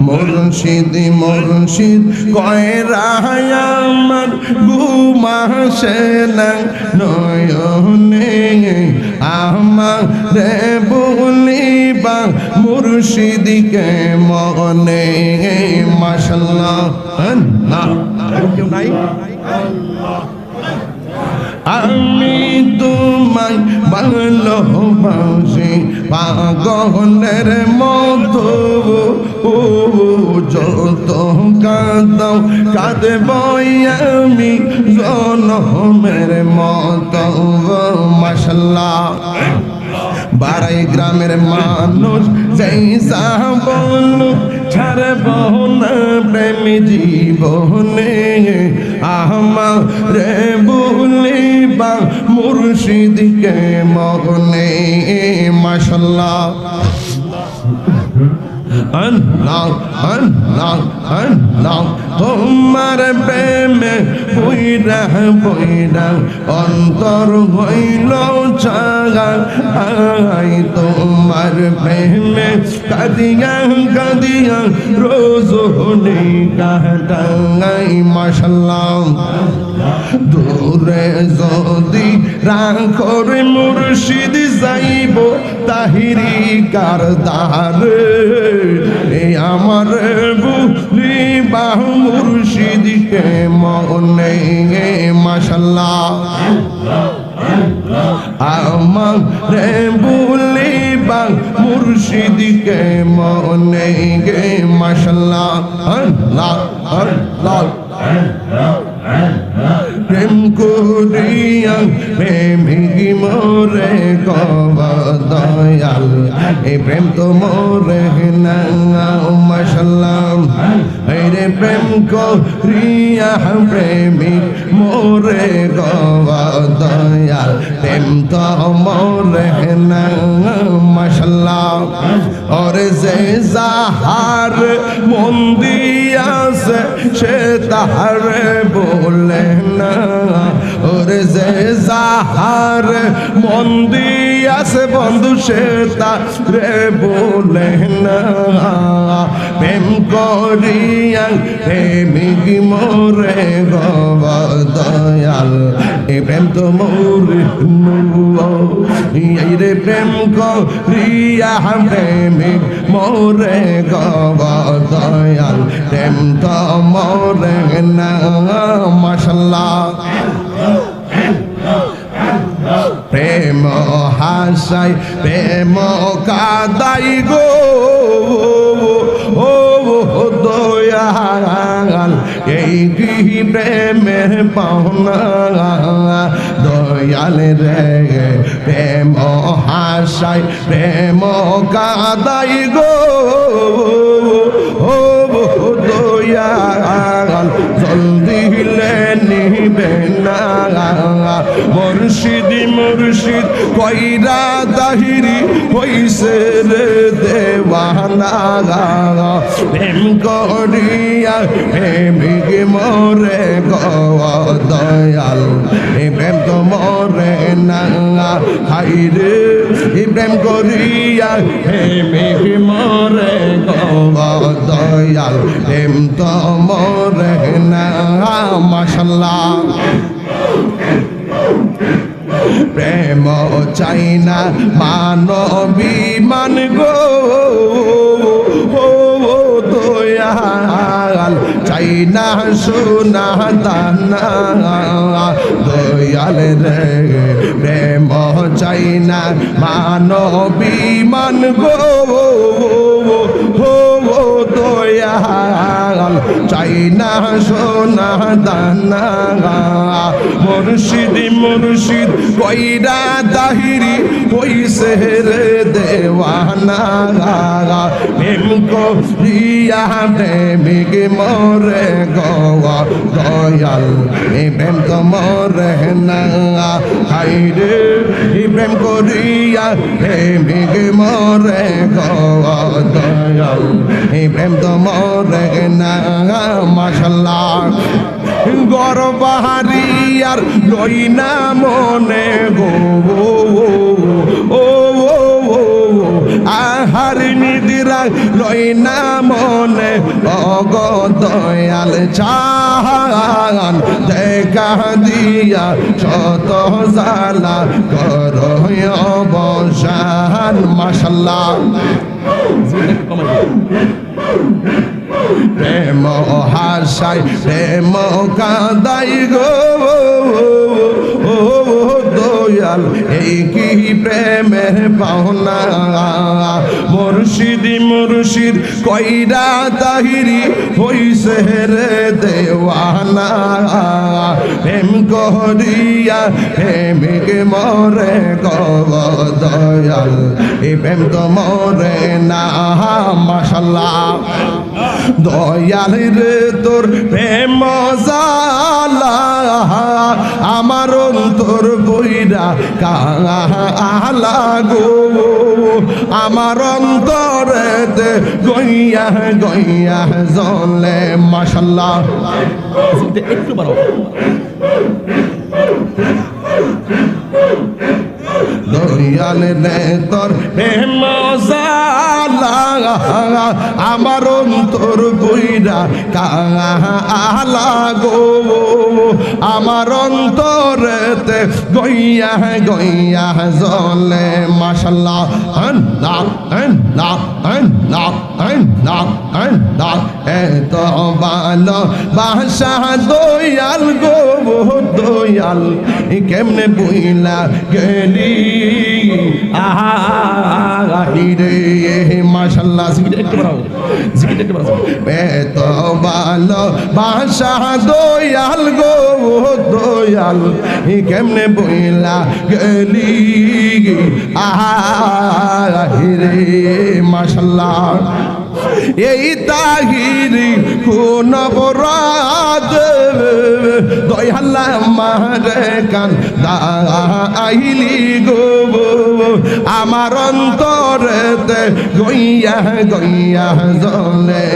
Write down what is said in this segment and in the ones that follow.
মুর্শিদ মুর্শিদ কয় রায় আমার ঘুমাসে না নয়নে আমার রে বলিবা মুর্শিদকে মনে মাশাল্লাহ না কেউ নাই? আমি তোমায় ভালোবাসি পাগলের মতো ও যত কাঁদাও কাঁদব আমি জনমের মতো মাসাল্লাহ বাড়াই গ্রামের মানুষ যেই বল ছাড়ব না প্রেম জীবনে। আমারে বলিবা মুর্শিদকে মগনে মাসাল্লাহ আল্লাহ। তোমার প্রেমে বইরা বইরা অন্তর হইল চাগা আই তোমার প্রেমে কাদিয়া কাদিয়া, রোজ হলে কাটাই মাশাল্লাহ। দূরে যদি রাখর মুর্শিদ যাইব, তাহিরি কারদার, এ আমার বুলি, বাহ মুর্শিদকে মনে মাশাল্লাহ। আমার রে বুলি, বাহ মুর্শিদকে মনে গে, মাশাল্লাহ। আল্লাহ আল্লাহ প্রেম করিয়া প্রেমিকি মোরে গব দয়াল। এই প্রেম তো মোরে না মশাল্লাম রে প্রেম করিয়া প্রেমিক মোরে গব দয়াল প্রেম তো মোরে না মশাল্লাম ওরে যে যাহার মন দিয়াছে সে তাহার বলে না ওরে যে যাহার মন দিয়াছে বন্ধু সে তারে বলে না প্রেম করিয়া প্রেমিক মোরে গব দয়াল। এ প্রেম তো মোর এই রে প্রেম করিয়া প্রেমিক মোরে গব দয়াল। প্রেম তো মোরে না, মাশাল্লাহ। প্রেম হাসাই, প্রেম কাদাই গো। কি প্রেমের পাওনা। দয়াল রে, প্রেম হাসাই, প্রেম কাদাই গো। দয়াল, জলদি নিবে না। মুর্শিদ মুর্শিদ, কইরা হইছে রে দেওয়ানা। প্রেম করিয়া মরে দয়াল। প্রেম তো মরে না হাই রে। প্রেম করিয়া প্রেমিক মরে দয়াল। প্রেম তো মরে না মাশাল্লাহ। প্রেম চাই না মানবী মান গো। দয়াল। চাই না সোনা দানা দয়াল রে প্রেম চাই না মানবী মান গো হো চাই না সোনা দানা মুর্শিদ মুর্শিদ, কইরা দাহিরি হইছে রে দেওয়ানা। প্রেম করিয়া প্রেমিক মরে গওয়া, দয়াল প্রেম তো মরে না। হাই রে এই প্রেম করিয়া প্রেমিক মরে গওয়া দয়াল এই প্রেম লই না মনে গো। ও আহার নিদিরা লই না মনে। অগদয়াল চান দেখা দিয়া শত জালা কর মাশাল্লাহ প্রেম হাসাই প্রেম কাদাই গো। দয়াল এই কি প্রেমের পাওনা মুর্শিদি, মুর্শিদ, কইরা তাহিরি হইছে রে দেওয়ানা। প্রেম করিয়া, প্রেমিক মরে গব দয়াল এই প্রেম তো মরে না, মাশাল্লাহ। দয়াল রে তোর প্রেম আমার অন্তর বইরা কালা গো। আমার অন্তরেতে গইয়া গইয়া জলে মাশাল্লাহ। একটু বাড়াও। ধরিয়ান তোর আমার অন্তর বইরা কাঙা আলা গো। আমার অন্তরেতে গইয়া গইয়া জলে মাসাল্লাহ এত ভালো বাসা দয়াল গো, দয়াল। কেমনে বইলা গেলি? মাশাল্লাহ। জিকিরটা একটু বাড়াও জিকিরটা একটু বাড়াও। এত ভালো বাসা দয়াল গো, দয়াল। কেমনে বইলা গেলি আহারে, মাশাল্লাহ। এই তাহিরি কোন কান আইলি গো। আমার অন্তরেতে গইয়া গইয়া জলে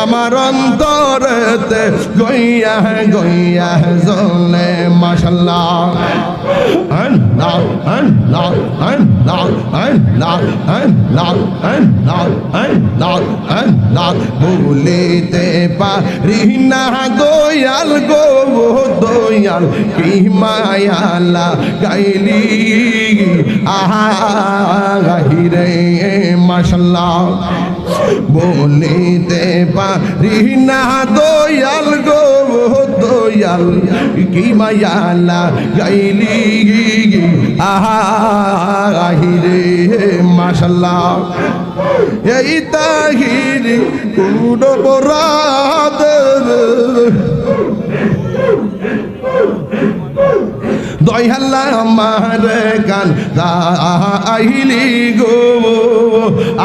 আমার অন্তরেতে গইয়া গইয়া জলে মাশাল্লাহ আল্লাহ বলিতে পারি না দয়াল গো দয়াল কি মায়ালা গাইলি। আহারে মাশাল্লাহ। বলিতে পারি না দয়াল দয়াল কি মায়ালা গাইলি আহারে মাশাল্লাহ। এই তাহিরি দয়াল্লা আমার গান আইলি গো,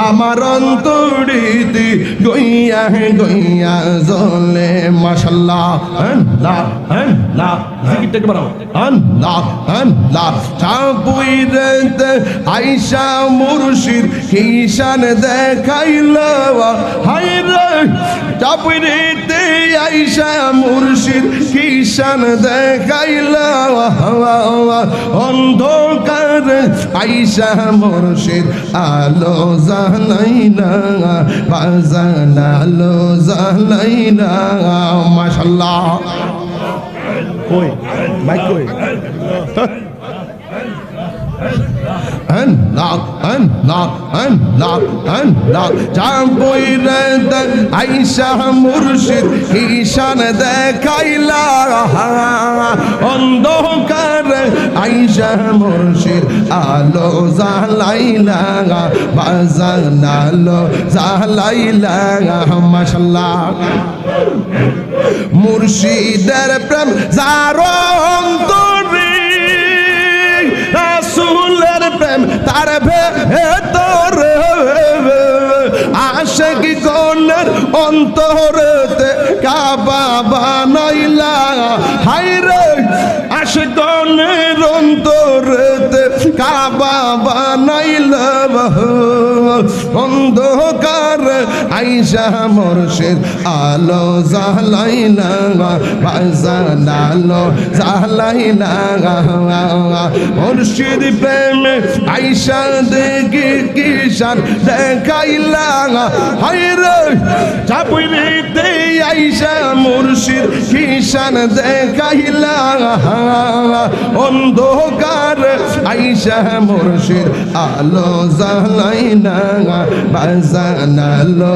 আমার অন্তরিতি গইয়া গইয়া জলে মাশাল্লাহ, আল্লাহ আল্লাহ জিকিরটা একটু বাড়াও, আল্লাহ আল্লাহ চাপুইরতে আইসা মুর্শিদ কিষান দেখাইল হাই রে চাপুইরতে আইসা মুর্শিদ কিষান দেখাইল অন্ধকার আইসা মুর্শিদ আলো জালাই না, বাজান আলো জালাই না। মাশাল্লাহ। কই? মাইক কই? হ্যাঁ, হ্যাঁ, হ্যাঁ, মুর্শিদ, ঈশান দেখাইলা। অন্ধকার আইসা মুর্শিদ আলো জালাইলা বাজান আলো জালাইলা মাশাল্লাহ। মুর্শিদের প্রেম যার অন্তরে রাসূলের প্রেম, তার ভেতর আশেক গণের অন্তরেতে কাবা বানাইলা। হাই রে আশেক গণের অন্তরেতে কাবা বানাইলা। অন্ধকার আইসা মুর্শিদ, আলো জালাইলা বাজান আলো জালাইলা মুর্শিদ প্রেমে আইসা দেখি কিষান দেখাইলা হাইরে চাপুরিতে আইসা মুর্শিদ কিষান দেখাইলা অন্ধকার আইসা মুর্শিদ, আলো জালাইলা বাজান আলো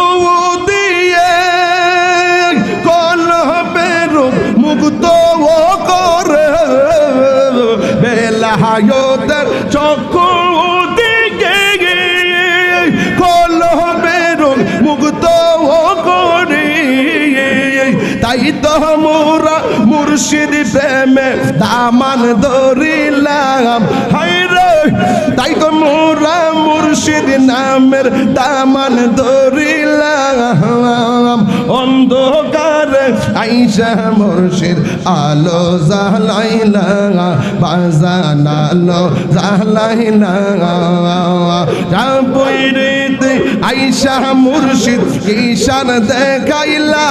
মুর্শিদ প্রেমে দামান ধরিলাম। হাই রে, তাই তো মোরা মুর্শিদ নামের দামান ধরিলাম। অন্ধকার আইসা মুর্শিদ আলো জালাইলা বাজান আলো জালাইলা রাবইরিতে আইসা মুর্শিদ ঈশান দেখাইলা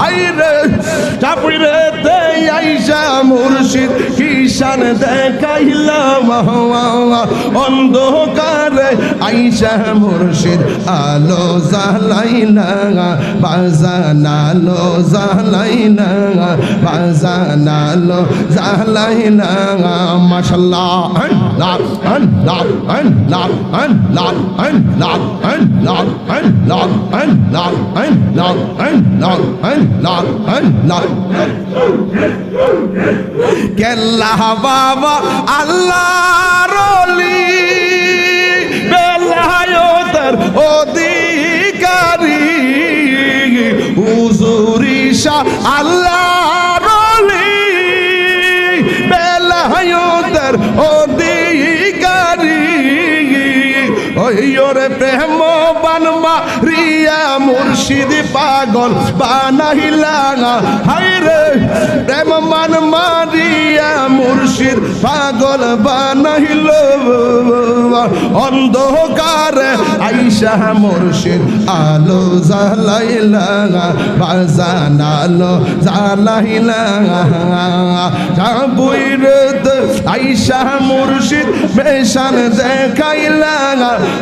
হাইরে চাপড়িতে আইসা মুর্শিদ ঈশান দেখাইলা অন্ধকারে আইসা মুর্শিদ আলো বাজান আলো জালাইলা বাজান আলো জালাইলা মাশাল্লাহ আল্লাহ আল্লাহ আল্লাহ আল্লাহ আল্লাহ আল্লাহ বাবা আল্লাহ রলি বেলায়তের অধিকারী। হুজুরিশা আল্লাহ রলি বেলায়তের অধিকারী। ওই ওরে প্রেম বানমা রিয়া মুর্শিদ পাগল বানাইলা হাই রে, প্রেম মান মারিয়া মুর্শিদ পাগল বানাইল অন্ধকার আইসা মুর্শিদ, আলো জালাইলা বাজান আলো জালাইলা জাবুইরত আইসা মুর্শিদ বেশান দেখাইলা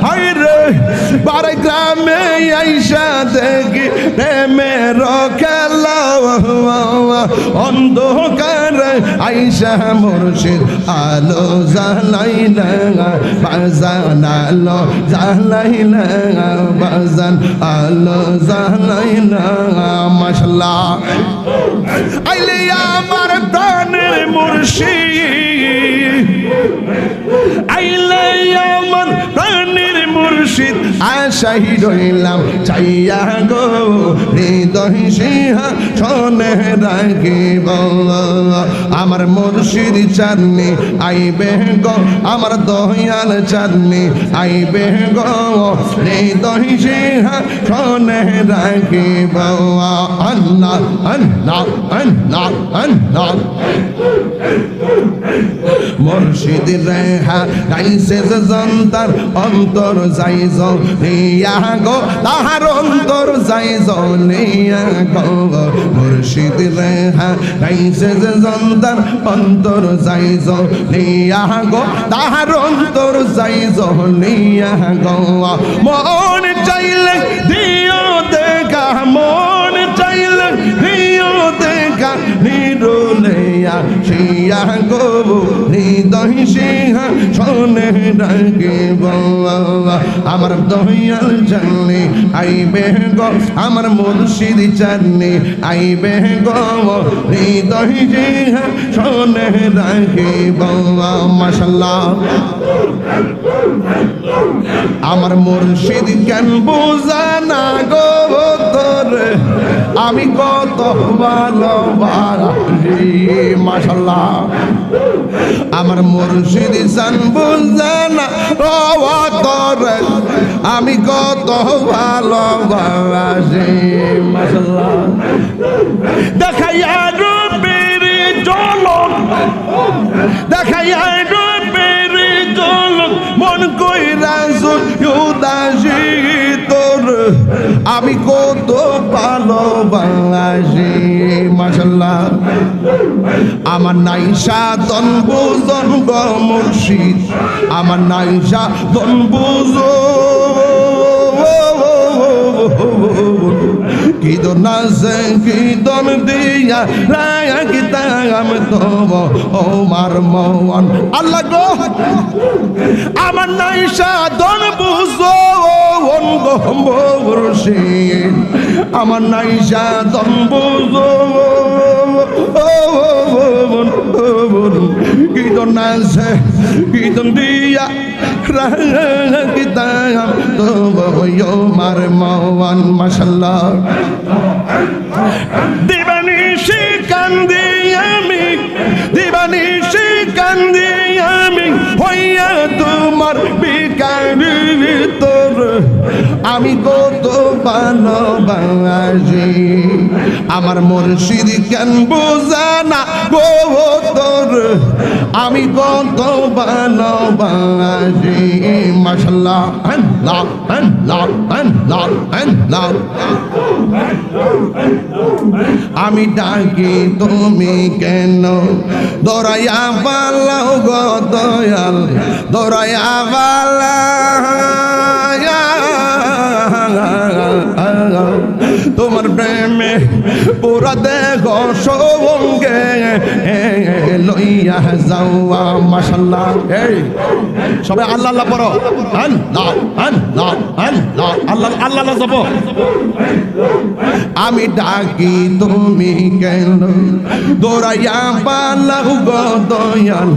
হাইরে বারে গ্রামে আইসা দেখি প্রেমের খেলা অন্ধকার। আইসা মুর্শিদ আলো জালাইলা বাজান আলো জালাইলা বাজান আলো জালাইলা মাশাল্লাহ। আইলে আমার প্রাণের মুর্শিদ, আইলে আমার মুর্শিদ আশাই রইলাম চাইয়া গো, হৃদয় সিংহা, শোনে রাখিব আমার মুর্শিদ চাঁদনি, আইবে গো, আমার দয়াল চাঁদনি, আইবে গো। হৃদয় সিংহা, শোনে রাখিব আল্লাহ আল্লাহ আল্লাহ আল্লাহ। মুর্শিদ রেহা, গাইছে যে অন্তর যাই জলিয়া গো, তাহার অন্তর যাই জলিয়া গো। মুর্শিদ রেহা গাইছে যে জন্তার অন্তর যাই জলিয়া গো। তাহার অন্তর যাই জলিয়া গো। মন চাইলে দিও দেখা মন চাইলে দিও দেখা নিরুলেয়া শিয়া গো, হৃদয় সিংহা শোনে ডাকে আমার দয়াল জানলে আইবে গো, আমার মুর্শিদ জানলে আইবে গো, হৃদয় সিংহা শোনে ডাকে মাসাল্লাহ আমার মুর্শিদ কেন বোঝানা গো তোরে আমি কত ভালোবাসি মাশাল্লাহ আমার মুর্শিদ সান বুঝে না তোরে আমি কত ভালোবাসি মাশাল্লাহ দেখাইয়া রূপের চলক দেখাইয়া মন কইরা উদাসী তোর আমি কত পালো ভালোবাসি মাসাল্লাহ আমার নাই সাধন বুজন গ মুর্শিদ। আমার নাই সাধন বুজন। কিদো নাজে কিদন দিয়া রায়া গীতা আমি তব ও মার মন। আল্লাহ গো, আমার নাইসা দন বুঝো। অন্ধ বরসে আমার নাইসা দম্ব কীর্তন আছে, কীর্তন দিয়া মার মওয়ান মশাল্লাহ দিবানি সে কান্দি আমি, দিবানি সে কান্দি আমি হইয়া তোমার বিকারি তোর। আমি কত ভালোবাসি। আমার মুর্শিদ কেন বোঝানা গো তোর? আমি কত ভালোবাসি। মাসাল্লাহ আল্লাহ আল্লাহ আল্লাহ আল্লাহ। আমি ডাকি তুমি কেন? দরাইয়া পালাও গো দয়াল দরাইয়া পালা প্রেমে পুরা দেহ সঙ্গে লইয়া যাওয়া মাসাল্লাহ এই, সবাই আল্লাহ আল্লাহ পড়ো। আল্লাহ আল্লাহ আল্লাহ আল্লাহ আল্লাহ আমি ডাকি, তুমি কেন? দৌড়াইয়া পালাও গো দয়াল।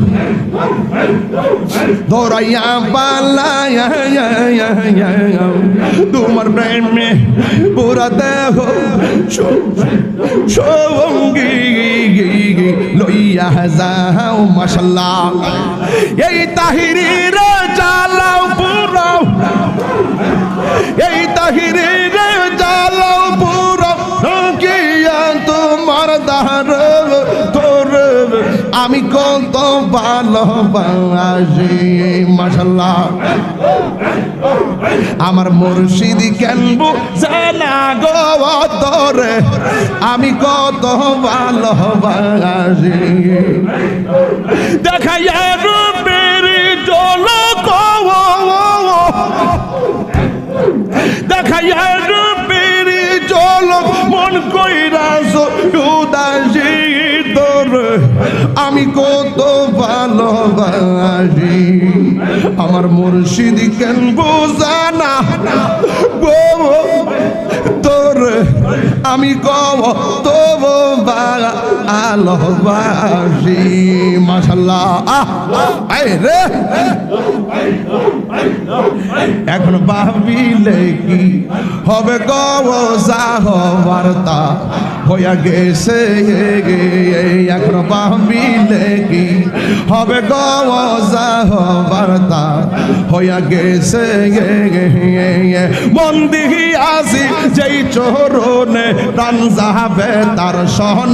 দৌড়াইয়া পালাইয়া তোমার প্রেমে পুরা দেহ সঙ্গী লইয়া যাও মাসাল্লাহ এই তাহিরির চালাও পুরাও এই তাহিরির কত ভালোবাসি মাসাল্লাহ আমার মুর্শিদ কেনবো জানা গো তোরে আমি কত ভালোবাসি। দেখাইয়া রূপের জলক দেখাইয়া রূপের জলক মন কইরা উদাসী। আমি কত ভালোবাসি। আমার মুর্শিদ কেন বোঝানা তোর আমি কব তব ভালোবাসি মাসাল্লাহ রে। এখন ভাবিলে কি হবে গবসা হবার তা হবে হইয়া গেছে দিহি আসি যেই চোরনে প্রাণ যাবে তার সহন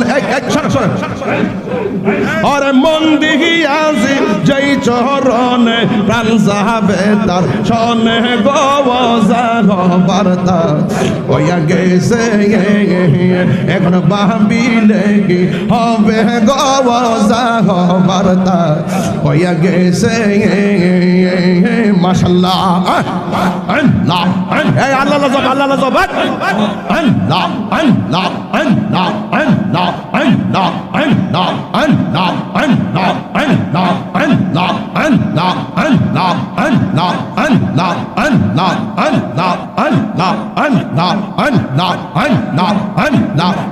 আরে মন দিহি আসি যেই চরণে প্রাণ যাবে তার সনে গবজা বার্তা হইয়া গেছে এখন ভাবিলে কি হবে গবজা বার্তা হইয়া গেছে মাসাল্লাহ আল্লাহ আল্লাহ। আল্লাহ আল্লাহ আল্লাহ আল্লাহ আল্লাহ আল্লাহ।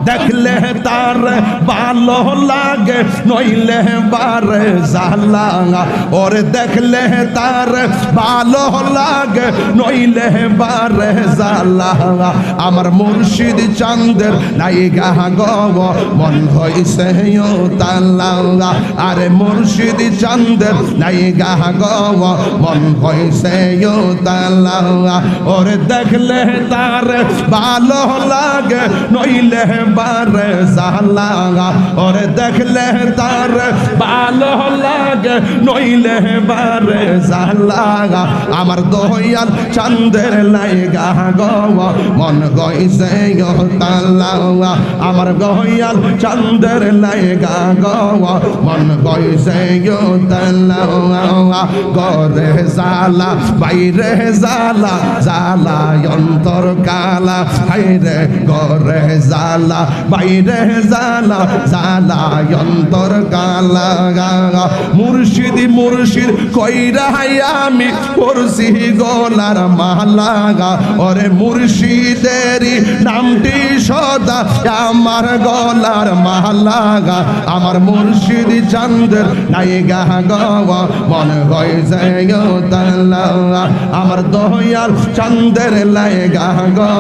দেখলে তার ভালো লাগে, নইলে বারে জালা ওর দেখলে তার ভালো লাগে, নইলে বারে জালা আমার মুর্শিদ চান্দের নাই গাহ গো, মন হইছে তাল্লা আরে মুর্শিদ চন্দের নাই গা গব মন হইছে তাল্লা ওরে দেখলে তার ভালো লাগে, নইলে বারে জালা ওরে দেখলে তার ভালো লাগে, নইলে বারে জালা আমার দয়াল চন্দের লাইগা গো, মন গইছে গো তাল্লা আমার গয়াল চন্দের লাইগা গো মন গইছে গো তাল্লা গরে জালা বাইরে জালা জালা অন্তর কালা, হাইরে গরে জালা বাইরে জালা জালা অন্তর কালা মুর্শিদি, মুর্শিদ, কইরা আমি করছি গলার মালা ওরে মুর্শিদেরই নামটি সদা আমার গলার মালা আমার মুর্শিদ চন্দ্র নাই গা গাওয়া মন আমার দয়াল চন্দ্রের লাই গা গো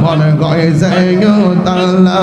মন হয়েছে তাল্লা